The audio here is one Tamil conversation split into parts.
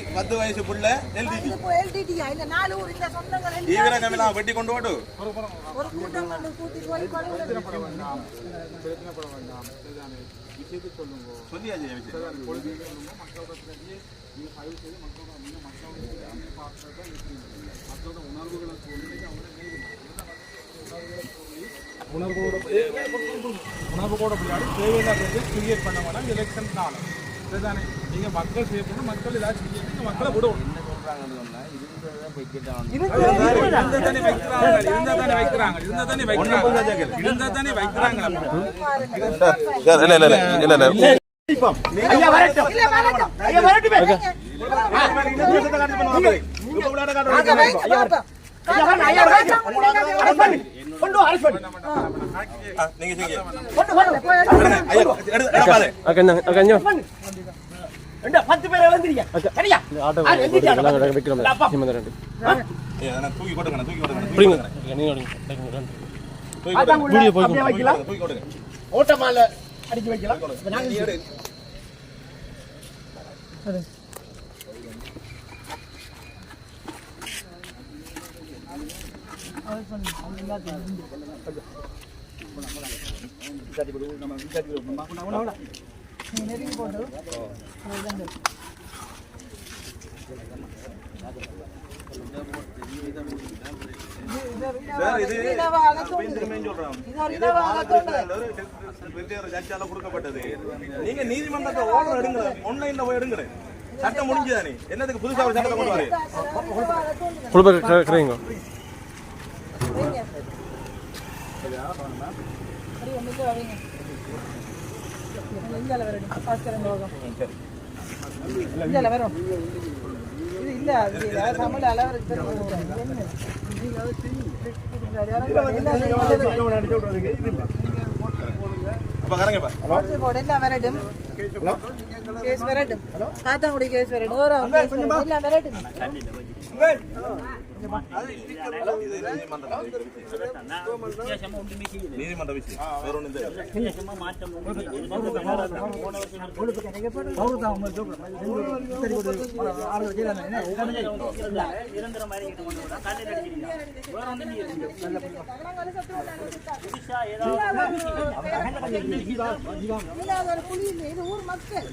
வயசு பத்து வயசு புள்ள எல்டிடி இது இப்போ LTT யா? இல்ல நாலு ஊர் இந்த சொந்தங்கள் எல்லாம் ஈவிரகம் எல்லாம் வெட்டி கொண்டு ஓடு ஒரு கூட்டம் வந்து கூட்டிட்டு போய் உணர்வோட உணர்வோட விளையாடி தேவையில்லாத கிரியேட் பண்ண வேண்டாம் எலெக்ஷன் காலம் சரிதானே நீங்கள் மக்கள் செய்யப்படும் மக்கள் ஏதாச்சும் செய்ய மக்களை விடணும். இருந்தா தானே வைக்கிறாங்க இருந்தா தானே வைக்கிறாங்க இருந்தா தானே வைக்கிறாங்க. இருந்தா தானே வைக்கிறாங்க. இல்ல இல்ல இல்ல இல்ல இல்ல. இல்ல, வரட்டும். அங்க வைங்க, பார்ப்போம். ஐயா, வரட்டும். நீங்க பத்து பேரை வந்துருங்க. சரியா? தூக்கி போட்டுங்க தூக்கி போட்டுங்க ஓட்டமால அடிச்சு வைக்கலாம். நெருங்கி போட்டு கொடுக்கப்பட்டது நீங்க நீதிமன்றத்தை ஓர்டர் எடுங்க ஆன்லைன்ல போய் எடுங்க சட்டம் முடிஞ்சுதானே என்னதுக்கு புதுசா ஒரு சட்டத்தை கொண்டு வரீங்க இனவாக தோன்றுது. வைங்க. சரி, இந்தியால வரணும். பாஸ்கரன் ரோகம். இந்தியால வரும். இது இல்ல, அது. தமிழ் அளவருக்கு. கேஸ் வரட்டும். ஒரு கேஸ் வரட்டும். எல்லாம் வரட்டும். நீதிமன்ற விஷயம் வேற ஒண்ணும் இல்லை. இது ஊர் மக்கள்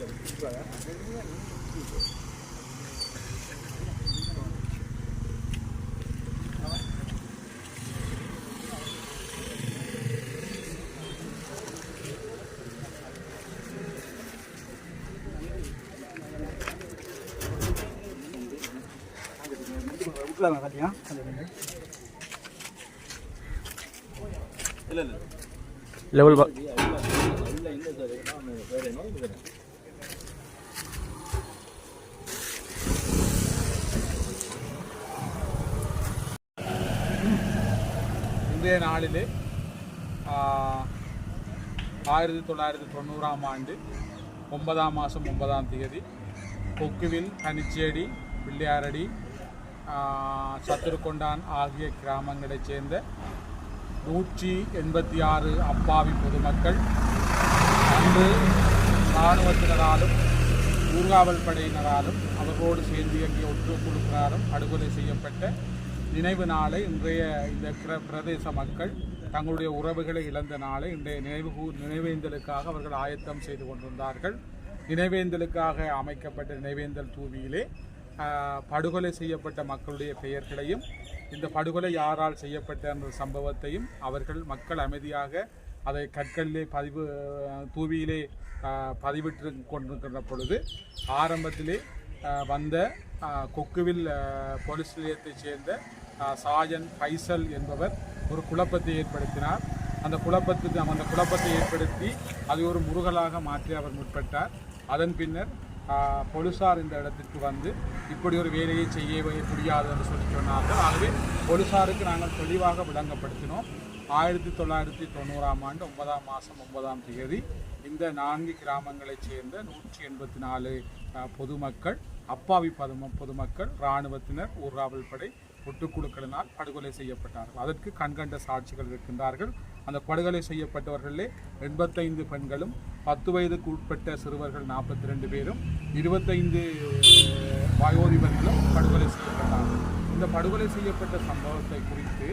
இல்ல இல்ல லெவல் பா இன்றைய நாளிலே ஆயிரத்தி தொள்ளாயிரத்தி தொண்ணூறாம் ஆண்டு ஒன்பதாம் மாதம் ஒன்பதாம் தேதி கொக்குவில் கனிச்சேடி பிள்ளையாரடி சத்துருக்கொண்டான் ஆகிய கிராமங்களைச் சேர்ந்த நூற்றி எண்பத்தி ஆறு அப்பாவி பொதுமக்கள் அன்று இராணுவத்தினராலும் ஊர்காவல் படையினராலும் அவர்களோடு சேர்ந்து இயங்கிய ஒற்றுக்குழுக்களாலும் படுகொலை செய்யப்பட்ட நினைவு நாளை இன்றைய இந்த பிரதேச மக்கள் தங்களுடைய உறவுகளை இழந்த நாளை இன்றைய நினைவு நினைவேந்தலுக்காக அவர்கள் ஆயத்தம் செய்து கொண்டிருந்தார்கள் நினைவேந்தலுக்காக அமைக்கப்பட்ட நினைவேந்தல் தூவியிலே படுகொலை செய்யப்பட்ட மக்களுடைய பெயர்களையும் இந்த படுகொலை யாரால் செய்யப்பட்ட என்ற சம்பவத்தையும் அவர்கள் மக்கள் அமைதியாக அதை கற்களிலே பதிவு தூவியிலே பதிவிட்டு கொண்டிருக்கின்ற பொழுது ஆரம்பத்திலே வந்த கொக்குவில் போலீஸ் நிலையத்தைச் சேர்ந்த சாஜன் பைசல் என்பவர் ஒரு குழப்பத்தை ஏற்படுத்தினார். அந்த குழப்பத்துக்கு அந்த குழப்பத்தை ஏற்படுத்தி அதை ஒரு முருகலாக மாற்றி அவர் முற்பட்டார். அதன் பின்னர் பொலிசார் இந்த இடத்திற்கு வந்து இப்படி ஒரு வேலையை செய்ய முடியாது என்று சொல்லி சொன்னார்கள். ஆகவே போலீசாருக்கு நாங்கள் தெளிவாக விளங்கப்படுத்தினோம். ஆயிரத்தி தொள்ளாயிரத்தி தொண்ணூறாம் ஆண்டு ஒன்பதாம் மாதம் ஒன்பதாம் தேதி இந்த நான்கு கிராமங்களைச் சேர்ந்த நூற்றி எண்பத்தி நாலு பொதுமக்கள் அப்பாவி பதும பொதுமக்கள் இராணுவத்தினர் ஊர்காவல் படை ஒட்டுக்குழுக்களினால் படுகொலை செய்யப்பட்டார்கள். அதற்கு கண்கண்ட சாட்சிகள் இருக்கின்றார்கள். அந்த படுகொலை செய்யப்பட்டவர்களிலே எண்பத்தைந்து பெண்களும் பத்து வயதுக்கு உட்பட்ட சிறுவர்கள் நாற்பத்தி ரெண்டு பேரும் இருபத்தைந்து வயோதிபர்களும் படுகொலை செய்யப்பட்டார்கள் இந்த படுகொலை செய்யப்பட்ட சம்பவத்தை குறித்து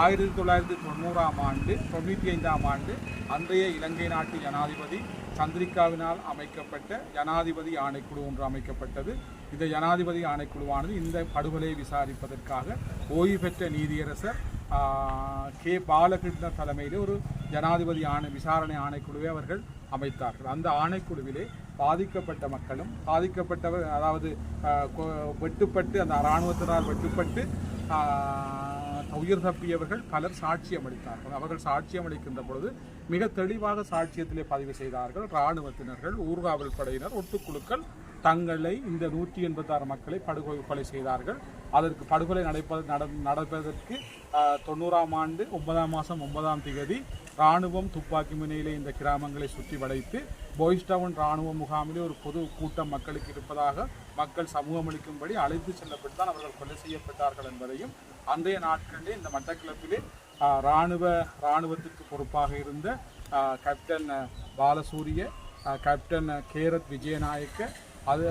ஆயிரத்தி தொள்ளாயிரத்தி தொண்ணூறாம் ஆண்டு தொண்ணூற்றி ஐந்தாம் ஆண்டு அன்றைய இலங்கை நாட்டு ஜனாதிபதி சந்திரிகாவினால் அமைக்கப்பட்ட ஜனாதிபதி ஆணைக்குழு ஒன்று அமைக்கப்பட்டது. இந்த ஜனாதிபதி ஆணைக்குழுவானது இந்த படுகொலையை விசாரிப்பதற்காக ஓய்வு பெற்ற நீதியரசர் கே. பாலகிருஷ்ண தலைமையிலே ஒரு ஜனாதிபதி ஆணை விசாரணை ஆணைக்குழுவை அவர்கள் அமைத்தார்கள். அந்த ஆணைக்குழுவிலே பாதிக்கப்பட்ட மக்களும் பாதிக்கப்பட்டவர் அதாவது வெட்டுப்பட்டு அந்த இராணுவத்தினால் வெட்டுப்பட்டு உயிர் தப்பியவர்கள் பலர் சாட்சியம் அளித்தார்கள் அவர்கள் சாட்சியம் அளிக்கின்ற பொழுது மிக தெளிவாக சாட்சியத்திலே பதிவு செய்தார்கள். இராணுவத்தினர்கள் ஊர்காவல் படையினர் ஒட்டுக்குழுக்கள் தங்களை இந்த நூற்றி எண்பத்தாறு மக்களை படுகொலை கொலை செய்தார்கள். அதற்கு படுகொலை நடைபெற நடப்பதற்கு தொண்ணூறாம் ஆண்டு ஒன்பதாம் மாதம் ஒன்பதாம் தேதி இராணுவம் துப்பாக்கி முனையிலே இந்த கிராமங்களை சுற்றி வளைத்து போய்ஸ்டவுன் இராணுவ முகாமிலே ஒரு பொது கூட்டம் மக்களுக்கு இருப்பதாக மக்கள் சமூகம் அளிக்கும்படி அழைத்து செல்லப்பட்டு தான் அவர்கள் கொலை செய்யப்பட்டார்கள் என்பதையும் அன்றைய நாட்களிலே இந்த மட்டக்கிழப்பிலே இராணுவ இராணுவத்துக்கு பொறுப்பாக இருந்த கேப்டன் பாலசூரிய கேப்டன் கேரத் விஜயநாயக்க அது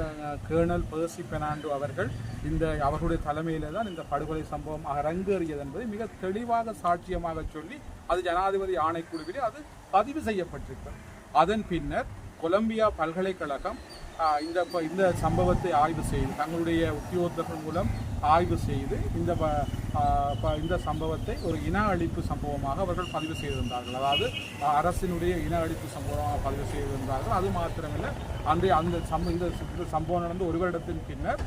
கேர்னல் பேர்சி பெர்னாண்டோ அவர்கள் இந்த அவர்களுடைய தலைமையில தான் இந்த படுகொலை சம்பவம் அரங்கேறியது என்பதை மிக தெளிவாக சாட்சியமாக சொல்லி அது ஜனாதிபதி ஆணைக்குழுவிலே அது பதிவு செய்யப்பட்டிருக்கிறது அதன் பின்னர் கொலம்பியா பல்கலைக்கழகம் இந்த இந்த சம்பவத்தை ஆய்வு செய்து தங்களுடைய உத்தியோகத்தர்கள் மூலம் ஆய்வு செய்து இந்த இந்த சம்பவத்தை ஒரு இன அழிப்பு சம்பவமாக அவர்கள் பதிவு செய்திருந்தார்கள். அதாவது அரசினுடைய இன அழிப்பு சம்பவமாக பதிவு செய்திருந்தார்கள். அது மாத்திரமில்லை அன்றைய அந்த சம்ப இந்த இந்த சம்பவம் நடந்து ஒரு வருடத்தின் பின்னர்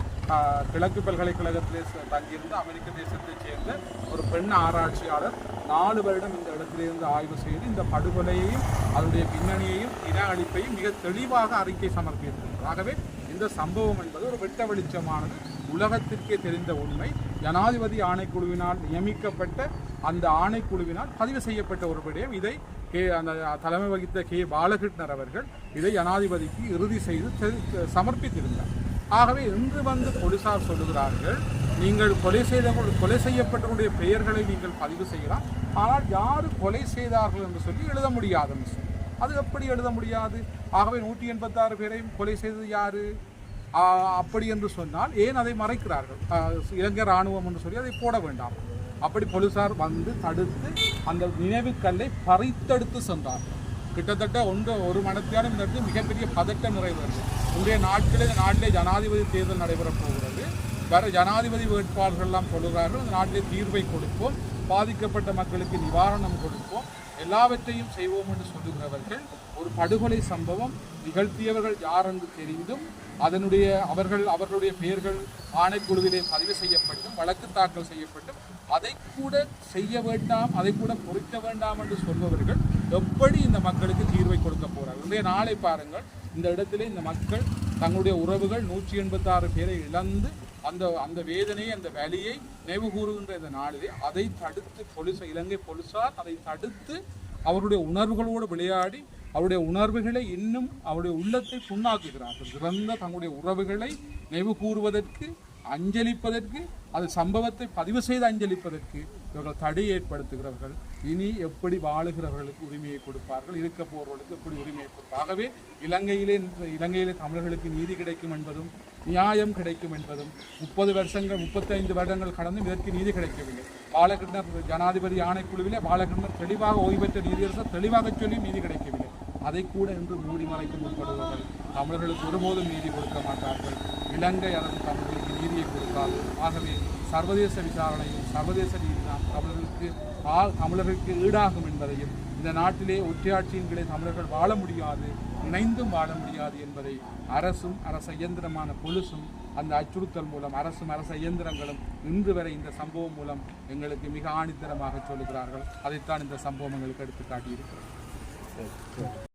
கிழக்கு பல்கலைக்கழகத்திலே தங்கியிருந்து தங்கியிருந்த அமெரிக்க தேசத்தைச் சேர்ந்த ஒரு பெண் ஆராய்ச்சியாளர் நாலு வருடம் இந்த இடத்திலிருந்து ஆய்வு செய்து இந்த படுகொலையையும் அதனுடைய பின்னணியையும் இன அழிப்பையும் மிக தெளிவாக அறிக்கை சமர்ப்பித்திருக்கிறார். ஆகவே இந்த சம்பவம் என்பது ஒரு வெட்ட வெளிச்சமானது. உலகத்திற்கே தெரிந்த உண்மை. ஜனாதிபதி ஆணைக்குழுவினால் நியமிக்கப்பட்ட அந்த ஆணைக்குழுவினால் பதிவு செய்யப்பட்ட ஒரு விடயம் இதை கே அந்த தலைமை வகித்த கே. பாலகிருஷ்ணர் அவர்கள் இதை ஜனாதிபதிக்கு இறுதி செய்து சமர்ப்பித்திருந்தார். ஆகவே இன்று வந்து போலீசார் சொல்லுகிறார்கள் நீங்கள் கொலை செய்த கொலை செய்யப்பட்டவருடைய பெயர்களை நீங்கள் பதிவு செய்யலாம். ஆனால் யார் கொலை செய்தார்கள் என்று சொல்லி எழுத முடியாதுன்னு சொல்லி. அது எப்படி எழுத முடியாது? ஆகவே நூற்றி எண்பத்தாறு பேரையும் கொலை செய்தது யாரு? அப்படி என்று சொன்னால் ஏன் அதை மறைக்கிறார்கள்? இலங்கை ராணுவம் என்று சொல்லி அதை போட வேண்டாம். அப்படி போலீசார் வந்து தடுத்து அந்த நினைவுக்கல்லை பறித்தெடுத்து சென்றார்கள். கிட்டத்தட்ட ஒன்று ஒரு மணத்தியாலும் இந்த இடத்துல மிகப்பெரிய பதட்டம் நிறைவேறது இன்றைய நாட்களில் இந்த நாட்டிலே ஜனாதிபதி தேர்தல் நடைபெறப் போகிறது. வர ஜனாதிபதி வேட்பாளர்கள் எல்லாம் இந்த நாட்டிலே தீர்வை கொடுப்போம் பாதிக்கப்பட்ட மக்களுக்கு நிவாரணம் கொடுப்போம் எல்லாவற்றையும் செய்வோம் என்று சொல்லுகிறவர்கள் ஒரு படுகொலை சம்பவம் நிகழ்த்தியவர்கள் யார் என்று தெரிந்தும் அதனுடைய அவர்கள் அவர்களுடைய பெயர்கள் ஆணைக்குழுவிலே பதிவு செய்யப்பட்டும் வழக்கு தாக்கல் செய்யப்பட்டும் அதை கூட செய்ய வேண்டாம் அதை கூட பொறிக்க வேண்டாம் என்று சொல்பவர்கள் எப்படி இந்த மக்களுக்கு தீர்வை கொடுக்க போறார்கள்? இன்றைய நாளை பாருங்கள் இந்த இடத்திலே இந்த மக்கள் தங்களுடைய உறவுகள் நூற்றி எண்பத்தாறு பேரை இழந்து அந்த அந்த வேதனையை அந்த வேலையை நினைவு கூறுகின்ற இந்த நாளிலே அதை தடுத்து போலீஸ் இலங்கை போலீசார் அதை தடுத்து அவருடைய உணர்வுகளோடு விளையாடி அவருடைய உணர்வுகளை இன்னும் அவருடைய உள்ளத்தை புண்ணாக்குகிறார்கள் சிறந்த தங்களுடைய உறவுகளை நினைவு கூறுவதற்கு அஞ்சலிப்பதற்கு அது சம்பவத்தை பதிவு செய்து அஞ்சலிப்பதற்கு இவர்கள் தடை ஏற்படுத்துகிறவர்கள். இனி எப்படி வாழுகிறவர்களுக்கு உரிமையை கொடுப்பார்கள்? இருக்க போகிறவர்களுக்கு எப்படி உரிமையை கொடுப்பார்கள்? ஆகவே இலங்கையிலே இலங்கையிலே தமிழர்களுக்கு நீதி கிடைக்கும் என்பதும் நியாயம் கிடைக்கும் என்பதும் முப்பது வருஷங்கள் முப்பத்தைந்து வருடங்கள் கடந்தும் இதற்கு நீதி கிடைக்கவில்லை. பாலகிருஷ்ணர் ஜனாதிபதி ஆணைக்குழுவிலே பாலகிருஷ்ணர் தெளிவாக ஓய்வு பெற்ற நீதியரசர் தெளிவாக சொல்லி நீதி கிடைக்கவில்லை. அதை கூட இன்று மூடி மறைக்க முற்படுபவர்கள் தமிழர்களுக்கு ஒருபோதும் நீதி கொடுக்க மாட்டார்கள். இலங்கை அரசு தமிழர்களுக்கு நீதியை கொடுக்காது ஆகவே சர்வதேச விசாரணையும் சர்வதேச நீதிதான் தமிழர்களுக்கு ஆ- தமிழர்களுக்கு ஈடாகும் என்பதையும் இந்த நாட்டிலே ஒற்றையாட்சியின் கீழே தமிழர்கள் வாழ முடியாது இணைந்தும் வாழ முடியாது என்பதை அரசும் அரச இயந்திரமான பொலிசும் அந்த அச்சுறுத்தல் மூலம் அரசும் அரச இயந்திரங்களும் இன்று வரை இந்த சம்பவம் மூலம் எங்களுக்கு மிக ஆணித்தரமாக சொல்லுகிறார்கள். அதைத்தான் இந்த சம்பவம் எங்களுக்கு எடுத்து காட்டியிருக்கிறது